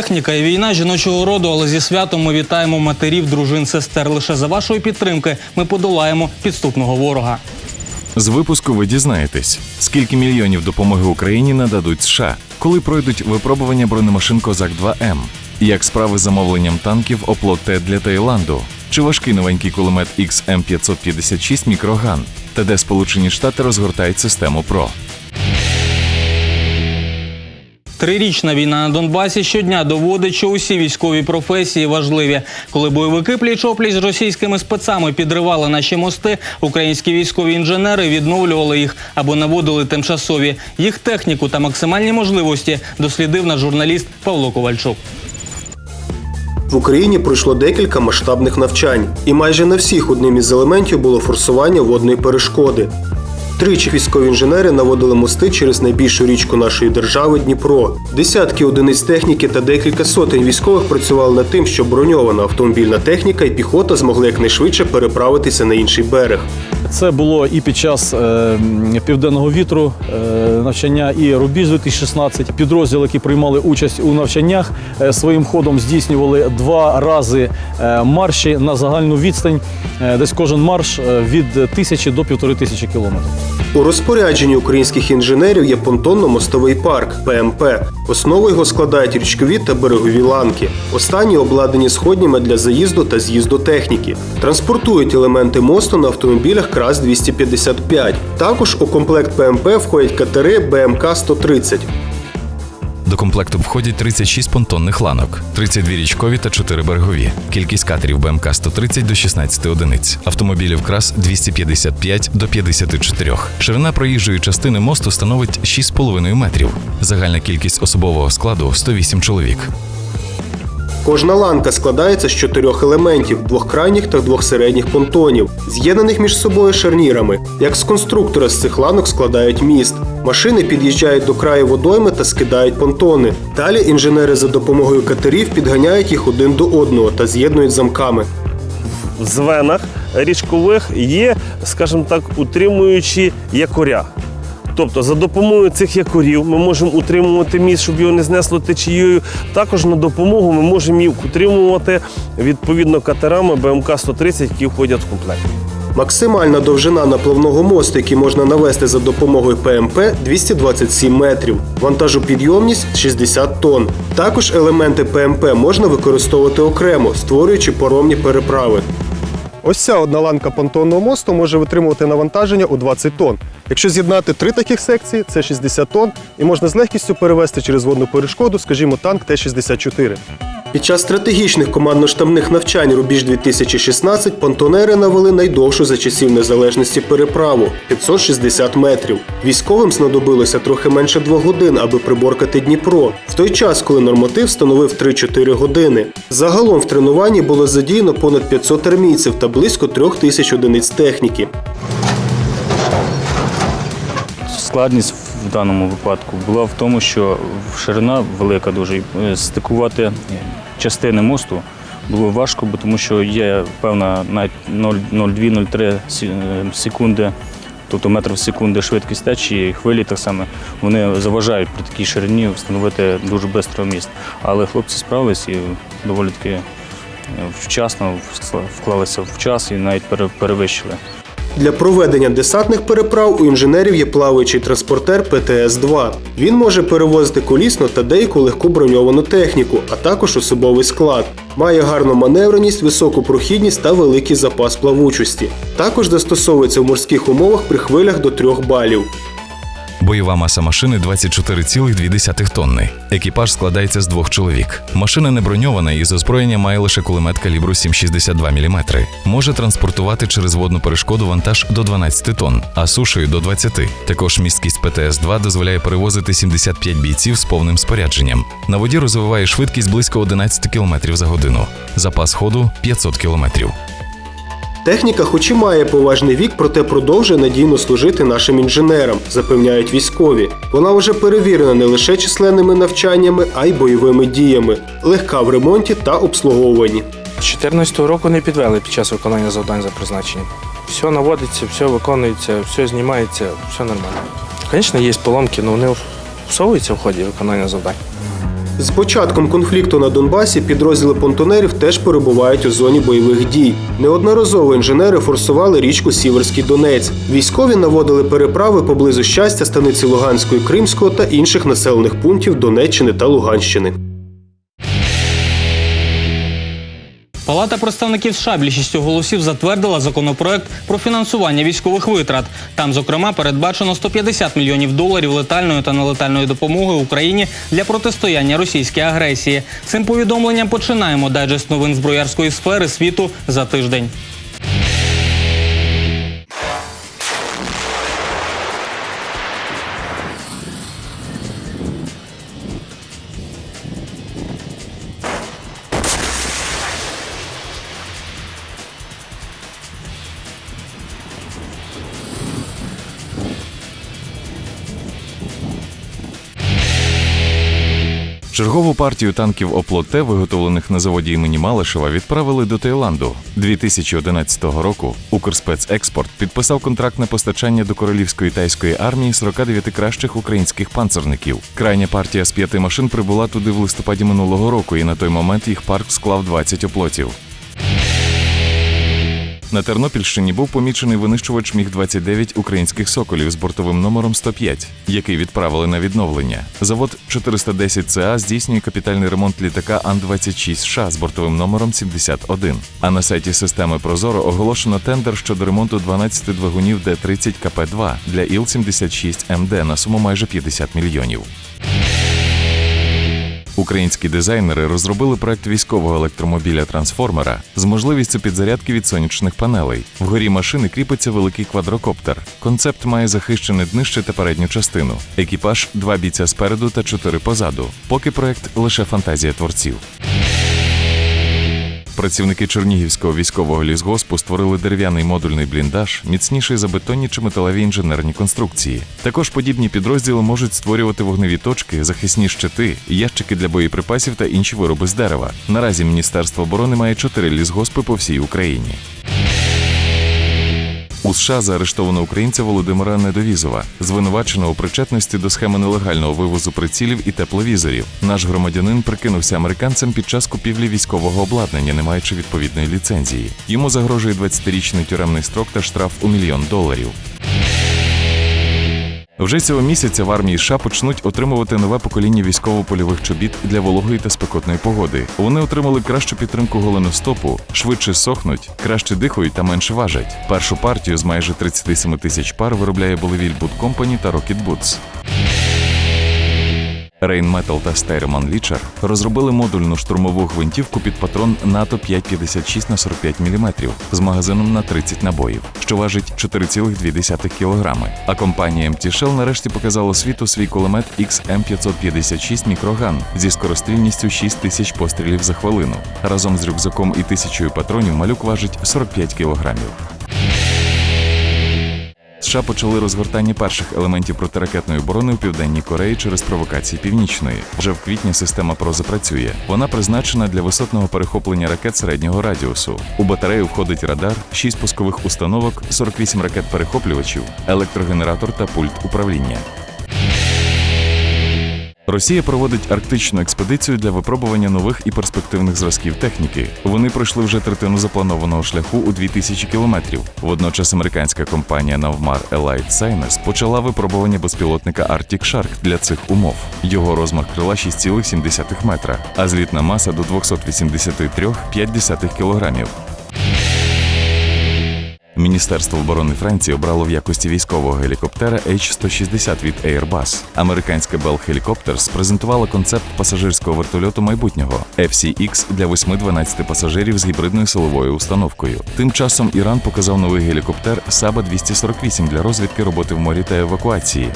Техніка і війна жіночого роду, але зі святом ми вітаємо матерів, дружин, сестер. Лише за вашої підтримки ми подолаємо підступного ворога. З випуску ви дізнаєтесь, скільки мільйонів допомоги Україні нададуть США, коли пройдуть випробування бронемашин Козак 2 М, як справи з замовленням танків оплот для Таїланду, чи важкий новенький кулемет XM556 мікроган, та де Сполучені Штати розгортають систему ПРО. Трирічна війна на Донбасі щодня доводить, що усі військові професії важливі. Коли бойовики пліч-опліч з російськими спецами підривали наші мости, українські військові інженери відновлювали їх або наводили тимчасові. Їх техніку та максимальні можливості дослідив наш журналіст Павло Ковальчук. В Україні пройшло декілька масштабних навчань, і майже на всіх одним із елементів було форсування водної перешкоди. Тричі військові інженери наводили мости через найбільшу річку нашої держави Дніпро. Десятки одиниць техніки та декілька сотень військових працювали над тим, щоб броньована автомобільна техніка і піхота змогли якнайшвидше переправитися на інший берег. Це було і під час е, південного вітру е, навчання, і рубіж 2016. Підрозділи, які приймали участь у навчаннях, е, своїм ходом здійснювали два рази е, марші на загальну відстань. Е, десь кожен марш е, від тисячі до півтори тисячі кілометрів. У розпорядженні українських інженерів є понтонно-мостовий парк ПМП. Основу його складають річкові та берегові ланки. Останні обладнані сходнями для заїзду та з'їзду техніки. Транспортують елементи мосту на автомобілях КРАС 255. Також у комплект ПМП входять катери БМК 130. До комплекту входять 36 понтонних ланок, 32 річкові та 4 берегові. Кількість катерів БМК 130 до 16 одиниць, автомобілів КРАС 255 до 54. Ширина проїжджої частини мосту становить 6,5 метрів. Загальна кількість особового складу 108 чоловік. Кожна ланка складається з чотирьох елементів: двох крайніх та двох середніх понтонів, з'єднаних між собою шарнірами. Як з конструктора з цих ланок складають міст. Машини під'їжджають до краю водойми та скидають понтони. Далі інженери за допомогою катерів підганяють їх один до одного та з'єднують замками. в звенах річкових є, скажімо так, утримуючі якоря. Тобто за допомогою цих якорів ми можемо утримувати міст, щоб його не знесло течією. Також на допомогу ми можемо їх утримувати відповідно катерами БМК 130, які входять в комплект. Максимальна довжина напливного мосту, який можна навести за допомогою ПМП 227 метрів. Вантажопідйомність 60 тонн. Також елементи ПМП можна використовувати окремо, створюючи поромні переправи. Ось ця одна ланка понтонного мосту може витримувати навантаження у 20 тонн. Якщо з'єднати три таких секції, це 60 тонн, і можна з легкістю перевести через водну перешкоду, скажімо, танк Т-64. Під час стратегічних командно-штабних навчань Рубіж 2016 понтонери навели найдовшу за часів незалежності переправу 560 метрів. Військовим знадобилося трохи менше двох годин, аби приборкати Дніпро, в той час, коли норматив становив 3-4 години. Загалом в тренуванні було задіяно понад 500 армійців та близько трьох тисяч одиниць техніки. Складність в даному випадку була в тому, що ширина велика дуже. е, Стикувати частини мосту було важко, бо тому що є певна навіть 0,2-0,3 е, секунди, тобто метр в секунду швидкість течії, хвилі так само, вони заважають при такій ширині встановити дуже швидко міст. Але хлопці справились і доволі таки е, вчасно вклалися в час і навіть перевищили. Для проведення десантних переправ у інженерів є плаваючий транспортер ПТС-2. Він може перевозити колісну та деяку легку броньовану техніку, а також особовий склад. Має гарну маневреність, високу прохідність та великий запас плавучості. Також застосовується в морських умовах при хвилях до 3 балів. Бойова маса машини 24,2 тонни. Екіпаж складається з двох чоловік. Машина не броньована і з озброєння має лише кулемет калібру 7,62 мм. Може транспортувати через водну перешкоду вантаж до 12 тонн, а сушею до 20. Також місткість ПТС-2 дозволяє перевозити 75 бійців з повним спорядженням. На воді розвиває швидкість близько 11 км за годину. Запас ходу 500 км. Техніка, хоч і має поважний вік, проте продовжує надійно служити нашим інженерам, запевняють військові. Вона вже перевірена не лише численними навчаннями, а й бойовими діями, легка в ремонті та обслуговуванні. З 2014 року не підвели під час виконання завдань за призначенням. Все наводиться, все виконується, все знімається, все нормально. Звісно, є поломки, але вони всовуються в ході виконання завдань. З початком конфлікту на Донбасі підрозділи понтонерів теж перебувають у зоні бойових дій. Неодноразово інженери форсували річку Сіверський Донець. Військові наводили переправи поблизу щастя станиці Луганської, Кримського та інших населених пунктів Донеччини та Луганщини. Палата представників США більшістю голосів затвердила законопроект про фінансування військових витрат. Там, зокрема, передбачено 150 мільйонів доларів летальної та нелетальної допомоги Україні для протистояння російській агресії. Цим повідомленням починаємо дайджест новин зброярської сфери світу за тиждень. Чергову партію танків Оплот-Т, виготовлених на заводі імені Малишева, відправили до Таїланду. 2011 року Укрспецекспорт підписав контракт на постачання до королівської тайської армії 49 кращих українських панцерників. Крайня партія з п'яти машин прибула туди в листопаді минулого року, і на той момент їх парк склав 20 оплотів. На Тернопільщині був помічений винищувач Міг-29 українських соколів з бортовим номером 105, який відправили на відновлення. Завод 410 ЦА здійснює капітальний ремонт літака Ан-26 США з бортовим номером 71. А на сайті системи Прозоро оголошено тендер щодо ремонту 12 двигунів Д-30 КП-2 для Іл-76 МД на суму майже 50 мільйонів. Українські дизайнери розробили проект військового електромобіля трансформера з можливістю підзарядки від сонячних панелей. Вгорі машини кріпиться великий квадрокоптер. Концепт має захищене днище та передню частину. Екіпаж два бійця спереду та чотири позаду. Поки проект лише фантазія творців. Працівники Чернігівського військового лісгоспу створили дерев'яний модульний бліндаж, міцніший за бетонні чи металеві інженерні конструкції. Також подібні підрозділи можуть створювати вогневі точки, захисні щити, ящики для боєприпасів та інші вироби з дерева. Наразі Міністерство оборони має чотири лісгоспи по всій Україні. У США заарештовано українця Володимира Недовізова, звинувачено у причетності до схеми нелегального вивозу прицілів і тепловізорів. Наш громадянин прикинувся американцем під час купівлі військового обладнання, не маючи відповідної ліцензії. Йому загрожує 20-річний тюремний строк та штраф у мільйон доларів. Вже цього місяця в армії США почнуть отримувати нове покоління військово-польових чобіт для вологої та спекотної погоди. Вони отримали кращу підтримку голеностопу, швидше сохнуть, краще дихають та менше важать. Першу партію з майже 37 тисяч пар виробляє Болевіль Boot Company та Rocket Boots. Metal та Steirman Leacher розробили модульну штурмову гвинтівку під патрон НАТО 5,56 на 45 мм з магазином на 30 набоїв, що важить 4,2 кг. А компанія MT Shell нарешті показала світу свій кулемет XM556 мікроган зі скорострільністю 6 тисяч пострілів за хвилину. Разом з рюкзаком і тисячою патронів малюк важить 45 кілограмів. США почали розгортання перших елементів протиракетної оборони у південній Кореї через провокації північної. Вже в квітні система ПРО запрацює. Вона призначена для висотного перехоплення ракет середнього радіусу. У батарею входить радар, 6 пускових установок, 48 ракет-перехоплювачів, електрогенератор та пульт управління. Росія проводить арктичну експедицію для випробування нових і перспективних зразків техніки. Вони пройшли вже третину запланованого шляху у 2000 кілометрів. Водночас американська компанія Navmar Allied Science почала випробування безпілотника Arctic Shark для цих умов. Його розмах крила 6,7 метра, а злітна маса до 283,5 кілограмів. Міністерство оборони Франції обрало в якості військового гелікоптера H-160 від Airbus. Американська Bell Helicopters презентувала концепт пасажирського вертольоту майбутнього FCX для 8-12 пасажирів з гібридною силовою установкою. Тим часом Іран показав новий гелікоптер Саба 248 для розвідки роботи в морі та евакуації.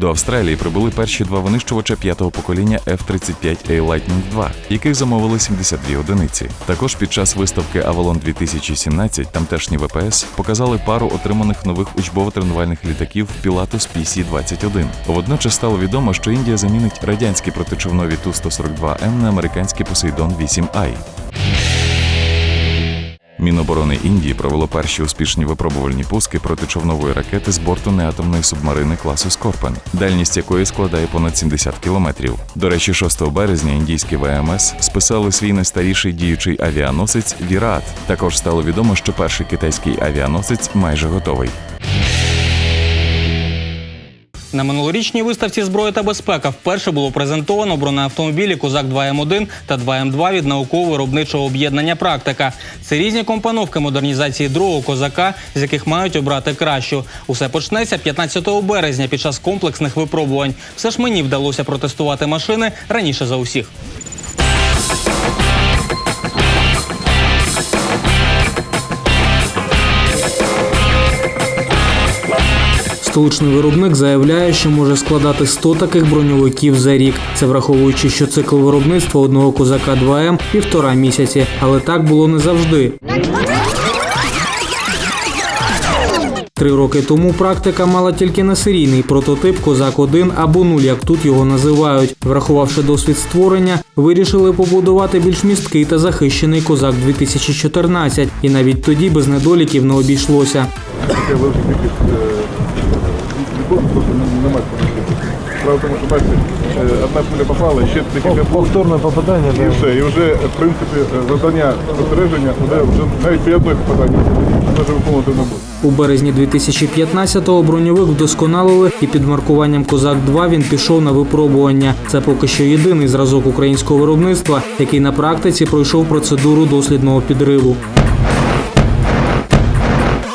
До Австралії прибули перші два винищувача п'ятого покоління F-35A Lightning II, яких замовили 72 одиниці. Також під час виставки Avalon 2017 тамтешні ВПС показали пару отриманих нових учбово-тренувальних літаків Pilatus PC-21. Водночас стало відомо, що Індія замінить радянські протичовнові Ту-142М на американський Poseidon 8i. Міноборони Індії провело перші успішні випробувальні пуски протичовнової ракети з борту неатомної субмарини класу Скорпен, дальність якої складає понад 70 кілометрів. До речі, 6 березня індійські ВМС списали свій найстаріший діючий авіаносець Вірат. Також стало відомо, що перший китайський авіаносець майже готовий. На минулорічній виставці зброя та безпека вперше було презентовано бронеавтомобілі Козак 2М1 та 2М2 від науково-виробничого об'єднання Практика. Це різні компоновки модернізації другого козака, з яких мають обрати кращу. Усе почнеться 15 березня під час комплексних випробувань. Все ж мені вдалося протестувати машини раніше за усіх. Столичний виробник заявляє, що може складати 100 таких броньовиків за рік. Це враховуючи, що цикл виробництва одного козака 2М півтора місяці. Але так було не завжди. Три роки тому практика мала тільки на серійний прототип Козак 1 або 0, як тут його називають. Врахувавши досвід створення, вирішили побудувати більш місткий та захищений Козак 2014. І навіть тоді без недоліків не обійшлося. Справа в тому, що бачите, е, одна пуля попала, ще декілька повторне попадання, і все. І вже, в принципі, е, завдання спостереження вже навіть при одної попаданні може виконувати не буде. У березні 2015-го броньовик вдосконалили і під маркуванням Козак 2 він пішов на випробування. Це поки що єдиний зразок українського виробництва, який на практиці пройшов процедуру дослідного підриву.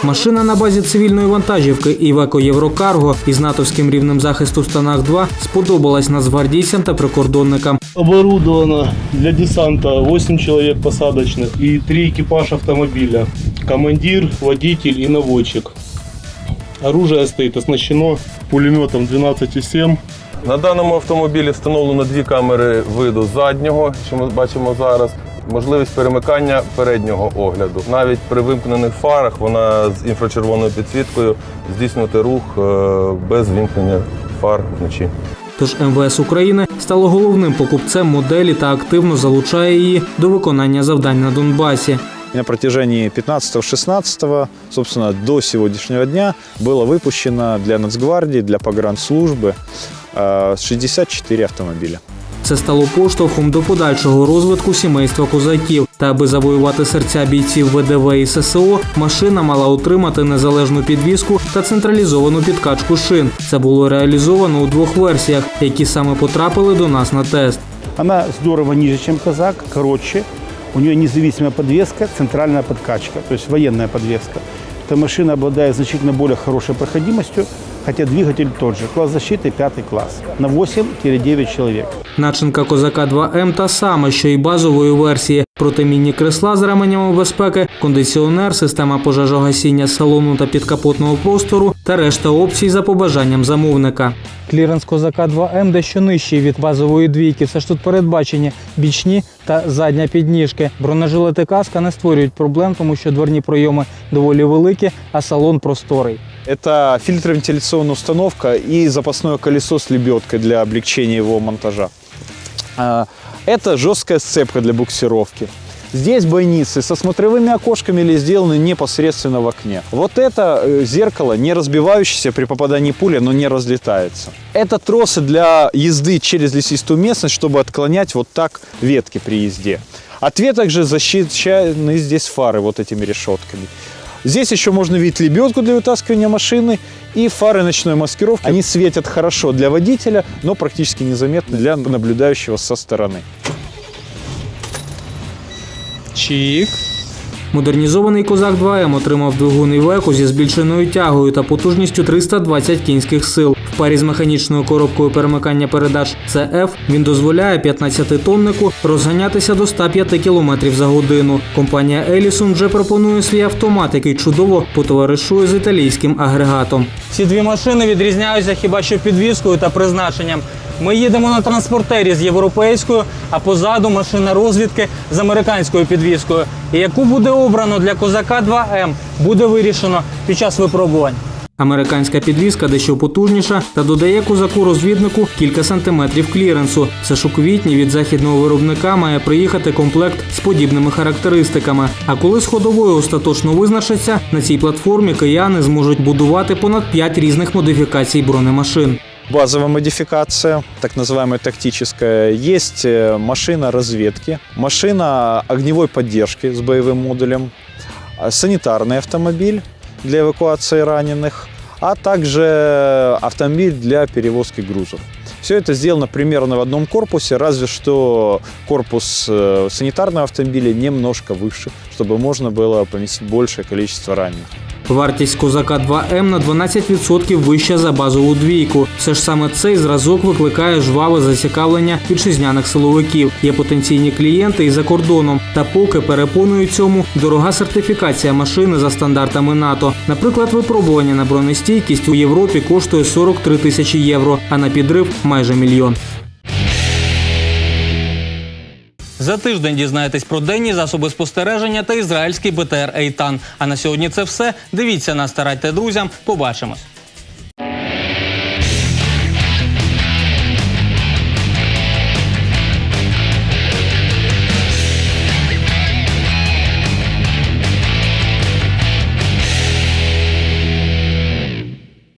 Машина на базі цивільної вантажівки Івеко Єврокарго із натовським рівнем захисту Станах 2 сподобалась нацгвардійцям та прикордонникам. Оборудовано для десанта 8 человек посадочных и 3 экипаж автомобиля. Командир, водитель и наводчик. Оружие стоит оснащено пулеметом 12,7. На даному автомобілі встановлено дві камери виду заднього, що ми бачимо зараз Можливість перемикання переднього огляду. Навіть при вимкнених фарах вона з інфрачервоною підсвіткою здійснювати рух е, без вімкнення фар вночі. Тож МВС України стало головним покупцем моделі та активно залучає її до виконання завдань на Донбасі. На протяжении 15-16, собственно, до сегодняшнего дня было выпущено для Нацгвардии, для погранслужбы э, 64 автомобиля. Це стало поштовхом до подальшого розвитку сімейства козаків. Та аби завоювати серця бійців ВДВ і ССО, машина мала отримати незалежну підвіску та централізовану підкачку шин. Це було реалізовано у двох версіях, які саме потрапили до нас на тест. Она здорово ниже, чем казак, короче. У нее независимая подвеска, центральная подкачка, то есть военная. Эта машина обладает значительно более хорошей проходимостью, хотя двигатель тот же. Класс защиты пятый класс. На 8-9 человек. Начинка козака 2М та сама, що й базової версії. Протимінні кресла з ременями безпеки, кондиціонер, система пожежогасіння салону та підкапотного простору та решта опцій за побажанням замовника. Кліренс козака 2М дещо нижчий від базової двійки. Все ж тут передбачені бічні та задня підніжки. Бронежилети каска не створюють проблем, тому що дверні пройоми доволі великі, а салон просторий. Это фильтровентиляционная установка и запасное колесо с лебедкой для облегчения его монтажа. А, Это жесткая сцепка для буксировки. Здесь бойницы со смотровыми окошками или сделаны непосредственно в окне. Вот это э, зеркало, не разбивающееся при попадании пули, но не разлетается. Это тросы для езды через лесистую местность, чтобы отклонять вот так ветки при езде. От веток же защищены здесь фары вот этими решетками. Здесь еще можно видеть лебедку для вытаскивания машины и фары ночной маскировки. Они светят хорошо для водителя, но практически незаметно для наблюдающего со стороны. Чік. Модернізований козак 2М отримав двигун Івеко зі збільшеною тягою та потужністю 320 кінських сил. Парі з механічною коробкою перемикання передач CF він дозволяє 15-тоннику розганятися до 105 км за годину. Компанія Елісон вже пропонує свій автомат, який чудово потоваришує з італійським агрегатом. Ці дві машини відрізняються хіба що підвіскою та призначенням. Ми їдемо на транспортері з європейською, а позаду машина розвідки з американською підвіскою. І яку буде обрано для козака 2М, буде вирішено під час випробувань. Американська підвізка дещо потужніша та додає козаку розвіднику кілька сантиметрів кліренсу. Все ж у квітні від західного виробника має приїхати комплект з подібними характеристиками. А коли з ходовою остаточно визначаться, на цій платформі кияни зможуть будувати понад 5 різних модифікацій бронемашин. Базовая модификация, так называемая тактическая. Есть э, машина разведки, машина огневой поддержки с боевым модулем, а, санитарный автомобиль для эвакуации раненых, а также автомобиль для перевозки грузов. Все это сделано примерно в одном корпусе, разве что корпус э, санитарного автомобиля немножко выше, чтобы можно было поместить большее количество раненых. Вартість козака 2М на 12% вища за базову двійку. Все ж саме цей зразок викликає жваве зацікавлення вітчизняних силовиків. Є потенційні клієнти і за кордоном. Та поки перепонують цьому дорога сертифікація машини за стандартами НАТО. Наприклад, випробування на бронестійкість у Європі коштує 43 тисячі євро, а на підрив майже мільйон. За тиждень дізнаєтесь про денні засоби спостереження та ізраїльський БТР Ейтан. А на сьогодні це все. Дивіться нас старайте друзям. Побачимось.